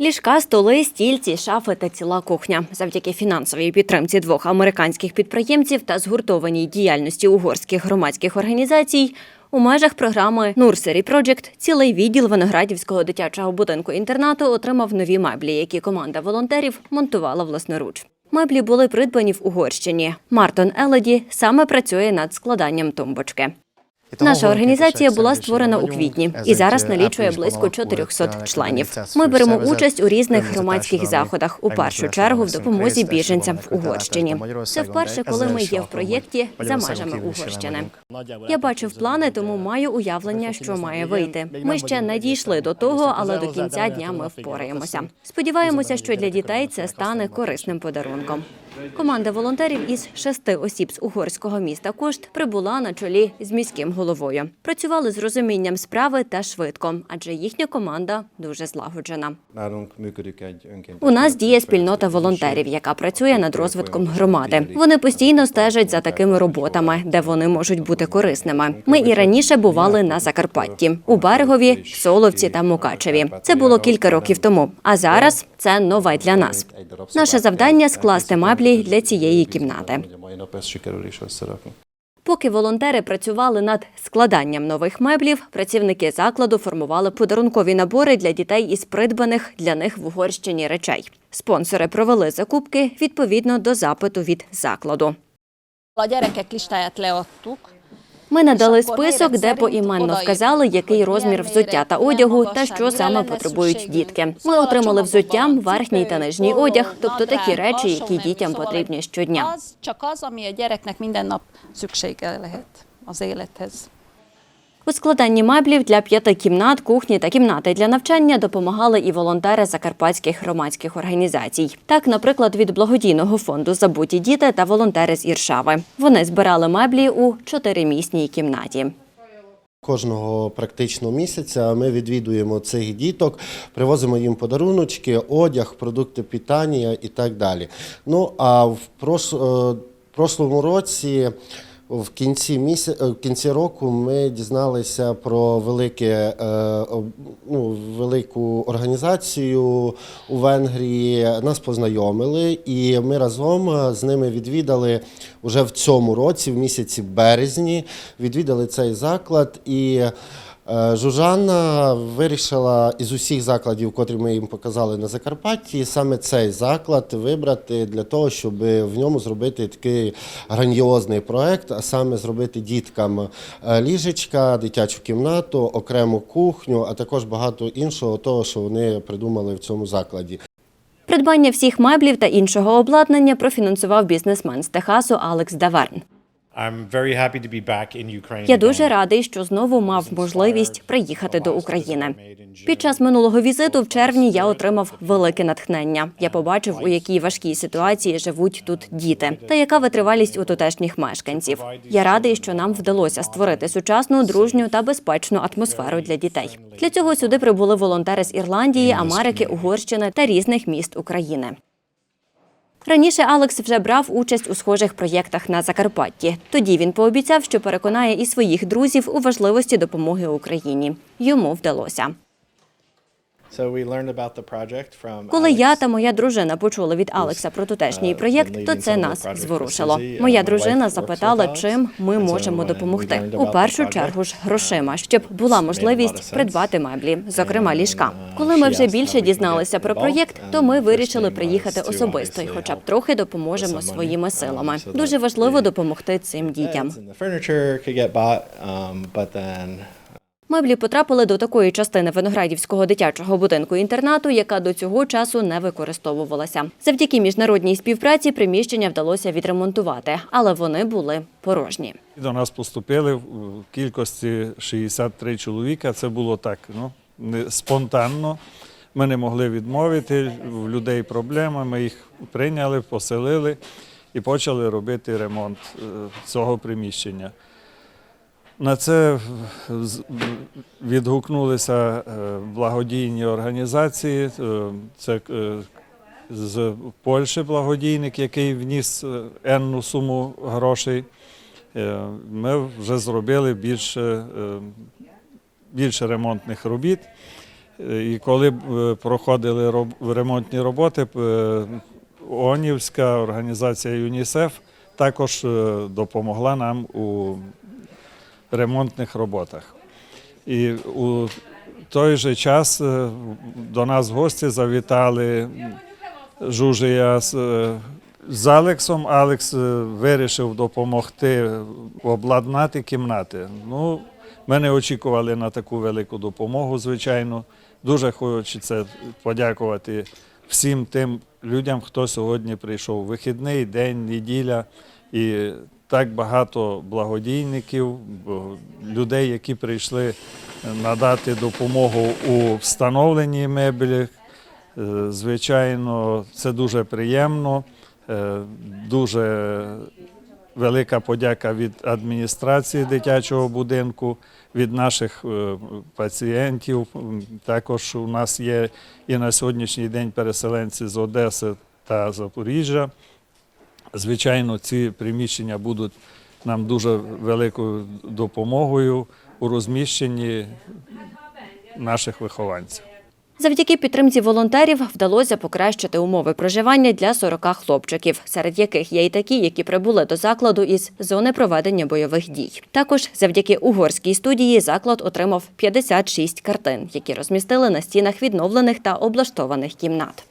Ліжка, столи, стільці, шафи та ціла кухня. Завдяки фінансовій підтримці двох американських підприємців та згуртованій діяльності угорських громадських організацій. У межах програми Nursery Project цілий відділ Виноградівського дитячого будинку інтернату отримав нові меблі, які команда волонтерів монтувала власноруч. Меблі були придбані в Угорщині. Мартон Еледі саме працює над складанням тумбочки. Наша організація була створена у квітні і зараз налічує близько 400 членів. Ми беремо участь у різних громадських заходах, у першу чергу в допомозі біженцям в Угорщині. Це вперше, коли ми є в проєкті за межами Угорщини. Я бачив плани, тому маю уявлення, що має вийти. Ми ще не дійшли до того, але до кінця дня ми впораємося. Сподіваємося, що для дітей це стане корисним подарунком. Команда волонтерів із шести осіб з угорського міста Кошт прибула на чолі з міським головою. Працювали з розумінням справи та швидко, адже їхня команда дуже злагоджена. У нас діє спільнота волонтерів, яка працює над розвитком громади. Вони постійно стежать за такими роботами, де вони можуть бути корисними. Ми і раніше бували на Закарпатті у Берегові, Соловці та Мукачеві. Це було кілька років тому. А зараз це нове для нас. Наше завдання скласти меблі для цієї кімнати. Поки волонтери працювали над складанням нових меблів, працівники закладу формували подарункові набори для дітей із придбаних для них в Угорщині речей. Спонсори провели закупки відповідно до запиту від закладу. Listáját leadtuk. Ми надали список, де поіменно вказали, який розмір взуття та одягу та що саме потребують дітки. Ми отримали взуття, верхній та нижній одяг, тобто такі речі, які дітям потрібні щодня. У складанні меблів для п'яти кімнат, кухні та кімнати для навчання допомагали і волонтери закарпатських громадських організацій. Так, наприклад, від благодійного фонду Забуті діти та волонтери з Іршави. Вони збирали меблі у чотиримісній кімнаті. Кожного практично місяця ми відвідуємо цих діток, привозимо їм подаруночки, одяг, продукти питання і так далі. Ну а в е, прошлому році. В кінці міся... е, в кінці року ми дізналися про велике, е, ну, велику організацію у Венгрії. Нас познайомили, і ми разом е, з ними відвідали вже в цьому році, в місяці березні, відвідали цей заклад. І Жужанна вирішила із усіх закладів, котрі ми їм показали на Закарпатті, саме цей заклад вибрати для того, щоб в ньому зробити такий грандіозний проект, а саме зробити діткам е, ліжечка, дитячу кімнату, окрему кухню, а також багато іншого того, що вони придумали в цьому закладі. Придбання всіх меблів та іншого обладнання профінансував бізнесмен з Техасу Алекс Даверн. Я дуже радий, що знову мав можливість приїхати до України. Під час минулого візиту в червні я отримав велике натхнення. Я побачив, у якій важкій ситуації живуть тут діти, та яка витривалість у тутешніх мешканців. Я радий, що нам вдалося створити сучасну, дружню та безпечну атмосферу для дітей. Для цього сюди прибули волонтери з Ірландії, Америки, Угорщини та різних міст України. Раніше Алекс вже брав участь у схожих проєктах на Закарпатті. Тоді він пообіцяв, що переконає і своїх друзів у важливості допомоги Україні. Йому вдалося. Коли я та моя дружина почули від Алекса про тутешній проєкт, то це нас зворушило. Моя дружина запитала, чим ми можемо допомогти. У першу чергу ж грошима, щоб була можливість придбати меблі, зокрема ліжка. Коли ми вже більше дізналися про проєкт, то ми вирішили приїхати особисто і, хоча б трохи допоможемо своїми силами. Дуже важливо допомогти цим дітям. Меблі потрапили до такої частини виноградівського дитячого будинку інтернату, яка до цього часу не використовувалася. Завдяки міжнародній співпраці приміщення вдалося відремонтувати, але вони були порожні. До нас поступили в кількості 63 чоловіка. Це було так ну, не- спонтанно. Ми не могли відмовити. В людей проблема. Ми їх прийняли, поселили і почали робити ремонт е, цього приміщення. На це відгукнулися е, благодійні організації. Е, Це е, з Польщі благодійник, який вніс енну суму грошей. Ми вже зробили більше, більше ремонтних робіт. І коли проходили ремонтні роботи, ООНівська організація ЮНІСЕФ також допомогла нам у ремонтних роботах. І у той же час е, до нас гості завітали Жужія е, з Алексом. Алекс е, вирішив допомогти обладнати кімнати. Ну, ми не очікували на таку велику допомогу, звичайно. Дуже хочеться подякувати всім тим людям, хто сьогодні прийшов. Вихідний день, неділя. І так багато благодійників, людей, які прийшли надати допомогу у встановленні меблі. Е, Звичайно, це дуже приємно. Е, Дуже велика подяка від адміністрації дитячого будинку, від наших е, пацієнтів. Також у нас є і на сьогоднішній день переселенці з Одеси та Запоріжжя. Звичайно, ці приміщення будуть нам дуже великою допомогою у розміщенні наших вихованців. Завдяки підтримці волонтерів вдалося покращити умови проживання для 40 хлопчиків, серед яких є й такі, які прибули до закладу із зони проведення бойових дій. Також завдяки угорській студії заклад отримав 56 картин, які розмістили на стінах відновлених та облаштованих кімнат.